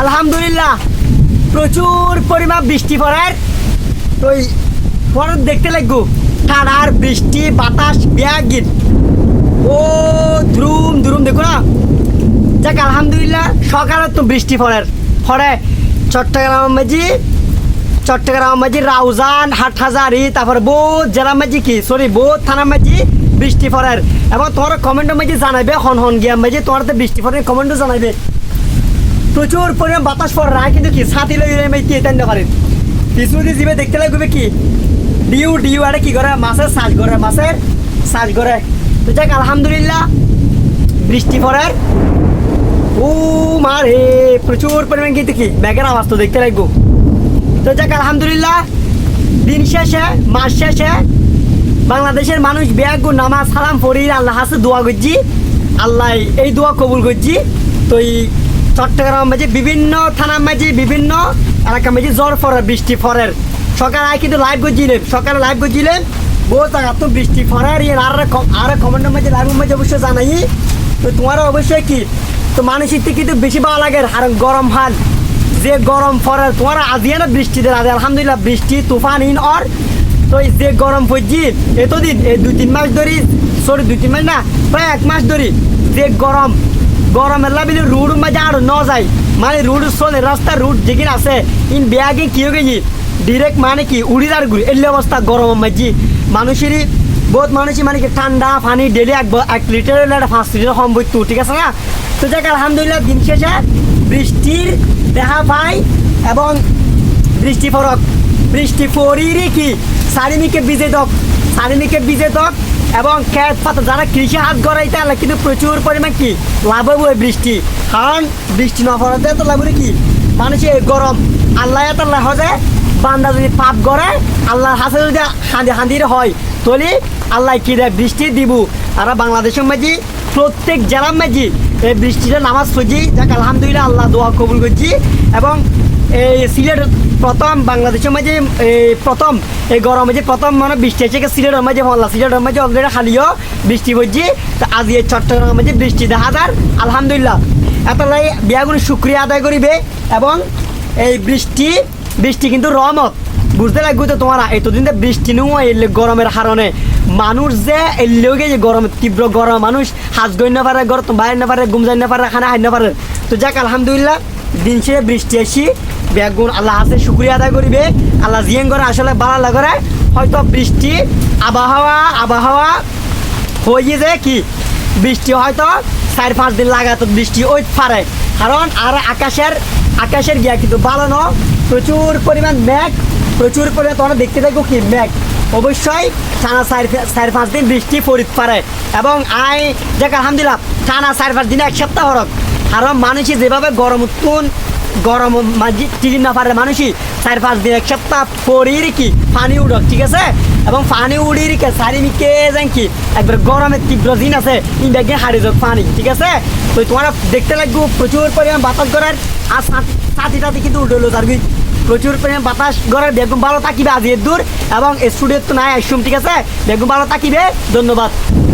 আলহামদুলিল্লাহ। প্রচুর পরিমাণ বৃষ্টি পড়ার ওই পরে দেখতে লাগবো। ঠান্ডার বৃষ্টি, বাতাস, ব্যাগির। ও দ্রুম দ্রুম দেখো না। যাক, আলহামদুলিল্লাহ, সকালে তো বৃষ্টি পড়ার। পরে চট্টগ্রাম মাঝি চট্টগ্রাম মাঝি, রাউজান, হাটহাজারি, তারপরে বহুত জেলা মাঝি কি? সরি বহুত থানা মাঝি, বৃষ্টি পড়ার। এবং তোমার কমেন্টের মাঝে জানাবে হন হন গিয়া মাঝে তোমার তো বৃষ্টি পড়ে কমেন্টও জানাবে প্রচুর পরিমাণ বাতাস পড় রায় কিন্তু কি? ছাতি লই কি এটা পারেন দিয়ে যাবে দেখতে লাগবে কি? ডিউ ডিউ, আরে কি করে মাছের সাজ করে মাছের সাজ করে তো যাক, আলহামদুলিল্লাহ। বৃষ্টি পড়ার ও মার হে প্রচুর পরিমাণ কিন্তু কি? ব্যাগের আওয়াজ তো দেখতে লাগবো। তো যাক, আলহামদুলিল্লাহ। দিন শেষে, মাস শেষে বাংলাদেশের মানুষ ব্যাগ নামাজ সালাম পড়ি, আল্লাহ হাসে দোয়া করছি। আল্লাহ এই দোয়া কবুল করছি। তো এই চট্টগ্রাম মাঝে বিভিন্ন থানার মাঝে, বিভিন্ন এলাকার মাঝে জ্বর ফরের, বৃষ্টি ফরের। সকালে আয় কিন্তু লাইভ করছিলেন সকালে লাইভ করছিলেন বহু জায়গা তো বৃষ্টি ফরের ইয়ে আর আর কমেন্টের মাঝে লাইভের মাঝে অবশ্যই জানাই। তো তোমারও অবশ্যই কি? তো মানুষের থেকে কিন্তু বেশি ভালো লাগে আর গরম হাল। যে গরম পরে তোমার আজিয়ে না বৃষ্টি দিন আজ আলহামদুলিল্লাহ বৃষ্টি, তুফান, ইন, অর। তো যে গরম পড়ছি, এতদিন, এই দুই তিন মাস ধরি, সরি, দুই তিন মাস না, প্রায় এক মাস ধরি, যে গরম গরমের লাভিলে রুড মাঝে আর ন যায়। মানে রুড চলে, রাস্তা রুড যেখানে আছে, ইন ব্যাগে কি হয়ে গেছি ডিরেক্ট মানে কি উড়িদার ঘুরি এলে অবস্থা গরম মাঝি। মানুষেরই, বহুত মানুষই মানে কি ঠান্ডা, পানি, ডেলি এক এক লিটার হলে একটা পাঁচ লিটার কম বইতো, ঠিক আছে না? তো যাক, আলহামদুলিল্লাহ, দিন শেষে বৃষ্টির দেখা পাই এবং বৃষ্টি ফরক বৃষ্টি ফরিরে কি? চারিমিকে বিজে দক চারিমিকে বিজে দক এবং খেত পাতা যারা কৃষি হাত গড়াইতে আলে কিন্তু প্রচুর পরিমাণ কি লাভ হবে বৃষ্টি। কারণ বৃষ্টি না পড়াতে তো লাভ কি? মানুষের গরম আল্লাহ এত হজে, বান্দা যদি পাপ করে আল্লাহর হাতে যদি হাঁদি হাঁদির হয় তলি আল্লাহ কি দেয়? বৃষ্টি দিব। আর বাংলাদেশের মাঝি, প্রত্যেক জেলার মাঝি এই বৃষ্টিটা নামাজ পড়ছি। যাক, আলহামদুলিল্লাহ, আল্লাহ দোয়া কবুল করছি। এবং এই সিলেট প্রথম বাংলাদেশের মাঝে, এই প্রথম, এই গরমে যে প্রথম মানে বৃষ্টি আছে সিলেটের মাঝে হল্লা সিলেটের মাঝে অলরেডি খালিও বৃষ্টি পড়ছি। তো আজ এই চট্টগ্রামের মাঝে বৃষ্টি দেখা যার আলহামদুলিল্লাহ। এত লাই বিয়াগুলো শুক্রিয়া আদায় করিবে এবং এই বৃষ্টি বৃষ্টি কিন্তু রহমত। বুঝতে লাগবে তো তোমার, এতদিন তো বৃষ্টি নেও এলে গরমের কারণে মানুষ যে এলেও যে গরম, তীব্র গরম, মানুষ হাজ গই না পারে গরম বাইরে না পারে, ঘুম যাই না পারে, খানা হাই না পারে। তো যাক, আলহামদুলিল্লাহ, দিন শেষে বৃষ্টি আসি। বেগুন, আল্লাহ আছে শুক্রিয়া আদায় করিবে। আল্লাহ জিয়েন করে আসলে ভালো লাগে হয়তো বৃষ্টি, আবহাওয়া আবহাওয়া হয়ে যে কি? বৃষ্টি হয়তো চার পাঁচ দিন লাগাতো বৃষ্টি ওই পারে। কারণ আর আকাশের আকাশের গিয়া কিন্তু ভালো ন। প্রচুর পরিমাণ মেঘ, প্রচুর পরিমাণ তোমরা দেখতে থাকব কি মেঘ। অবশ্যই টানা চার চার পাঁচ দিন বৃষ্টি পড়িতে পারে। এবং আই, দেখ আলহামদুলিল্লাহ, টানা চার পাঁচ দিনে এক সপ্তাহ হরক। কারণ মানুষই যেভাবে গরম উত্তুন গরম টিকি না পারে মানুষই। চার পাঁচ দিন এক সপ্তাহ পরেই কি পানি উঠক ঠিক আছে? এবং পানি উড়ি রেখে চারিদিকে যেন কি, একবার গরমের তীব্র দিন আছে, ইন ব্যাগে হারিয়ে যাক পানি, ঠিক আছে? তো তোমার দেখতে লাগবো, প্রচুর পরিমাণ বাতাস করার আর সাথী টাতি কিন্তু উঠল তার প্রচুর পরিমাণ বাতাস গড়ের বেগুন ভালো থাকিবে আজি দূর, এবং স্টুডিও তো নাই আসুম ঠিক আছে? বেগুন ভালো থাকিবে, ধন্যবাদ।